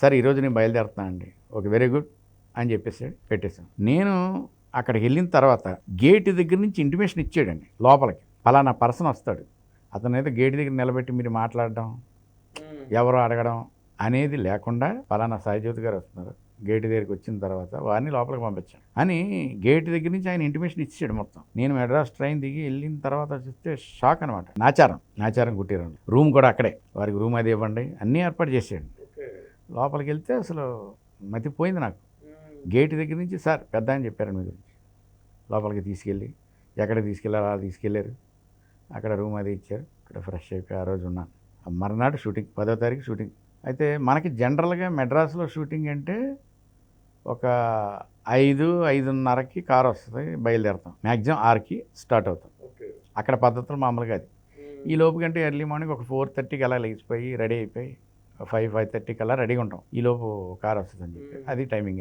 Sir ఈరోజు నేను బయలుదేరుతున్నా అండి. ఓకే వెరీ గుడ్ అని చెప్పేసాడు పెట్టేశాం నేను అక్కడికి వెళ్ళిన తర్వాత గేట్ దగ్గర నుంచి ఇంటిమేషన్ ఇచ్చాడండి లోపలికి. పలానా పర్సన్ వస్తాడు. అతను ఏదో గేట్ దగ్గర నిలబెట్టి మీరు మాట్లాడడం ఎవరు అడగడం అనేది లేకుండా పలానా సాయిజ్యోతి గారు వస్తున్నారు. గేట్ దగ్గరికి వచ్చిన తర్వాత వారిని లోపలికి పంపించాను. అని గేట్ దగ్గర నుంచి ఆయన ఇంటిమేషన్ ఇచ్చాడు మొత్తం. నేను మెడ్రాస్ ట్రైన్ దిగి వెళ్ళిన తర్వాత చూస్తే షాక్ అనమాట నాచారం నాచారం కుట్టిరం రూమ్ కూడా అక్కడే. వారికి రూమ్ అది ఇవ్వండి. అన్నీ ఏర్పాటు చేసాడు లోపలికి వెళ్తే అసలు మతిపోయింది నాకు. గేట్ దగ్గర నుంచి సార్ పెద్ద అని చెప్పారు మీ గురించి. లోపలికి తీసుకెళ్ళి ఎక్కడ తీసుకెళ్ళారో అలా తీసుకెళ్ళారు. అక్కడ రూమ్ అది ఇచ్చారు. ఇక్కడ ఫ్రెష్ అయిపోయి ఆ రోజు ఉన్నాను. మర్నాడు షూటింగ్ పదో తారీఖు షూటింగ్. అయితే మనకి జనరల్గా మెడ్రాస్లో షూటింగ్ అంటే ఒక ఐదు ఐదున్నరకి కార్ వస్తుంది బయలుదేరుతాం. మ్యాక్సిమం ఆరుకి స్టార్ట్ అవుతాం. అక్కడ పద్ధతులు మామూలుగా అది. ఈ లోపు కంటే ఎర్లీ మార్నింగ్ ఒక ఫోర్ థర్టీకి అలా లేచిపోయి రెడీ అయిపోయి ఫైవ్ ఫైవ్ థర్టీకి అలా రెడీగా ఉంటాం. ఈ లోపు కార్ వస్తుందని చెప్పి. అది టైమింగ్